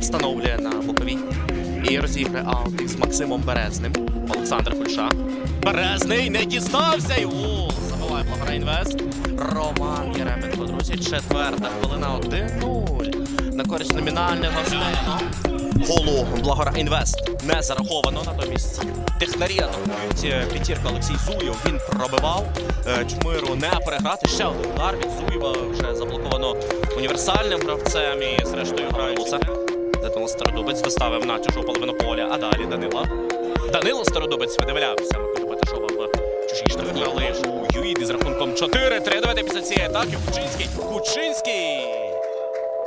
встановлює на боковій. І розіграє аут з Максимом Березним. Олександр Кульша. Березний не дістався! його. Забуває забиває Погра Інвест. Роман Єременко, друзі. Четверта хвилина 1-0. На користь номінального Голу Благора Інвест не зараховано. Натомість технарі атакують. Е, п'ятірка Олексій Зуєв. Він пробивав. Е, Чмиру не переграти. Ще один удар від Зуєва вже заблоковано універсальним гравцем. І зрештою грають. Данило Стародубець доставив на чужу половину поля. А далі Данила. Данило Стародубець видивлявся Миколи Петашова в чужій штрафній. Але Юїд із рахунком 4-3. Давайте після цієї атаки Кучинський. Кучинський!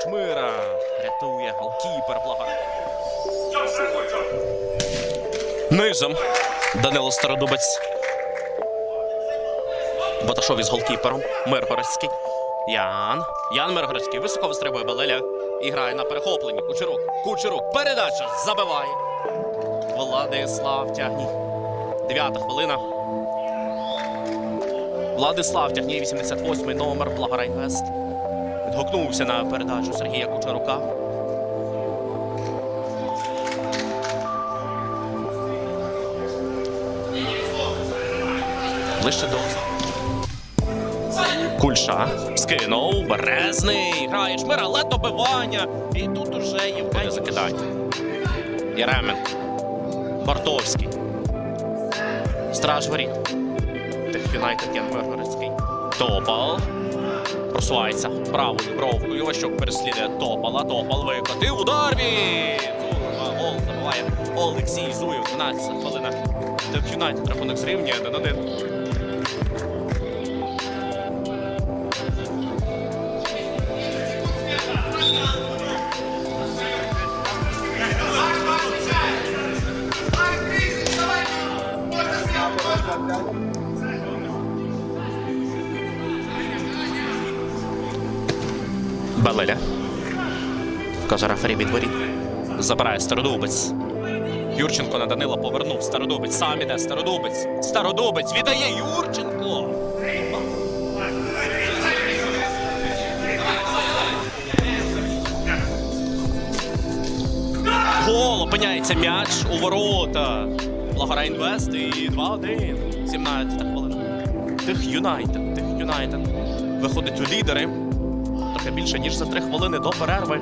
Чмира рятує голкіпер Благара. Низом Данило Стародубець. Баташов із голкіпером. Миргородський. Ян. Ян Миргородський. Високо вистрибує Балеля. І грає на перехопленні. Кучерук. Кучерук. Передача. Забиває. Владислав тягній. Дев'ята хвилина. Владислав тягній, 88-й номер Благара Інвест. Відгукнувся на передачу Сергія Кучерука. Ближче до. Кульша. Скинув. Березний. Грає Шмира, але добивання. І тут уже Євгеній закидає. Яременко. Бартовський. Страж воріт. Юнайтед Ян Миргородський. Топал. Просувається правою бровкою. Ващук переслідує Топала. Топал викотив. Удар від! Гол забиває Олексій Зуєв. 12 хвилина. Юнайтед рахунок зрівнює 1-1. Балеля. Козарафері від воріт. Забирає Стародубець. Юрченко на Данила повернув. Стародубець. Сам іде Стародубець. Стародубець віддає Юрченко. Гол опиняється м'яч у ворота. Благора Інвест і 2-1. 17 хвилина. Тих Юнайтед. Тих Юнайтед. Виходить у лідери. Трохи більше, ніж за 3 хвилини до перерви.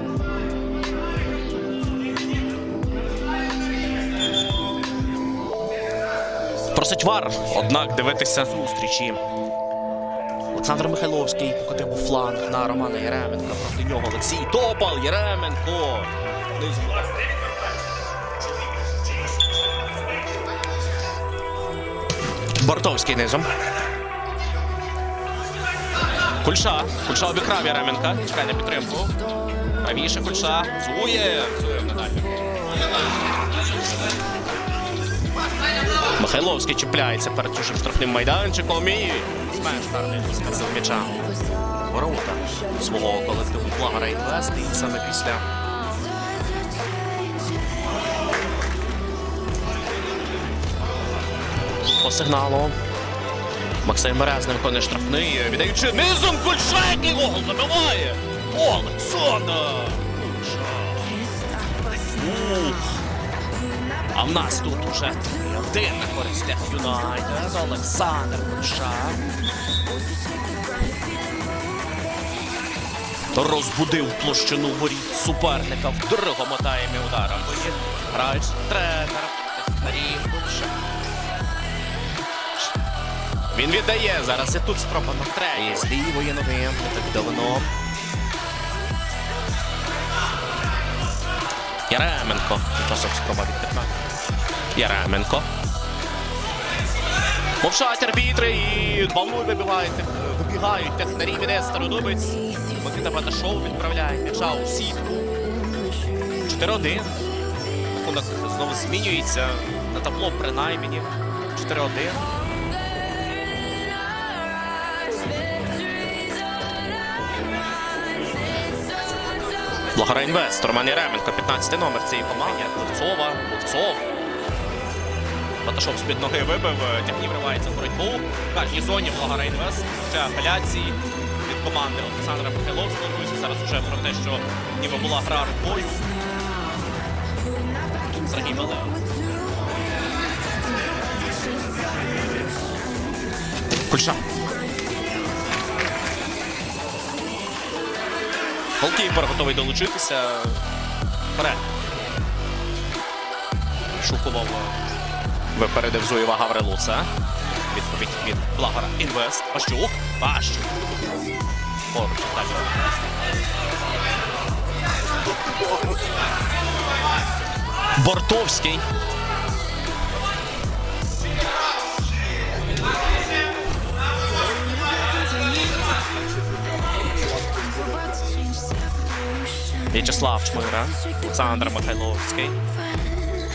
Просить вар, однак дивитися зустрічі. Олександр Михайловський покотив у фланг на Романа Єременка. Проти нього Олексій Топал Єременко. Бортовський низом. Кульша. Кульша обікрав Яременка. Чекає на підтримку. Правіше Кульша. Зує. Зує на дальню. Михайловський чіпляється перед чужим штрафним майданчиком і зменш карний скарбив м'яча. Ворота свого колективу Благара Інвест і саме після по сигналу. Максим Березний виконує штрафний, віддаючи низом Кульша, який гол забиває. Олександр! А в нас тут уже один на користь Юнайтед. Олександр Кульша. Розбудив площину воріт суперника в другому таймі ударом. Грають тренер Технарів Кульша. Він віддає. Зараз і тут спроба на треї. З лівої ноги. Не так давно. Яременко. Часом спроба від 15. Яременко. Мовчать арбітри і балуй вибивають. Вибігають технарі від Стародубець. Микита Баташов відправляє м'яча у сітку. 4-1. Рахунок знову змінюється. На табло принаймні. 4-1. Благора Інвест, Роман Ременко, 15 номер цієї команди. Купцова, Купцов. Баташов з-під ноги вибив, е, тягнів вривається в боротьбу. В кожній зоні Благора Інвест. Ще апеляції від команди Олександра Похиловського. Друзі, зараз вже про те, що ніби була гра рукою. Сергій Малев. Кульша. Голкіпер готовий долучитися. Вперед. Шукував. Випередив Зуєва Гаврилуца. Відповідь від Благора Інвест. Пащук. Пащук. Поруч далі. Бортовський. В'ячеслав Чмира. Олександр Михайловський.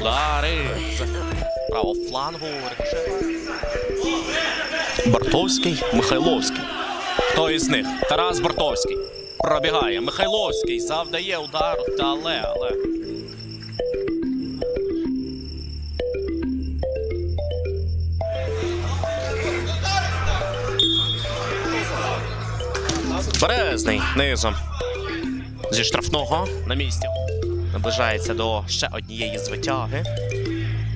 Удари. з Право флангу. рикошет. Бортовський, Михайловський. Хто із них? Тарас Бортовський. Пробігає. Михайловський завдає удар. Та але, але. Березний низом. Зі штрафного на місці. Наближається до ще однієї звитяги.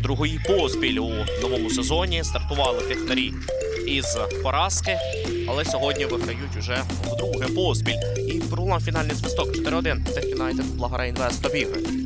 Другої поспіль у новому сезоні. Стартували фіхтарі із поразки, але сьогодні виграють уже вдруге поспіль. І пролунав фінальний свисток 4-1. Це Юнайтед Благара Інвест обігрує.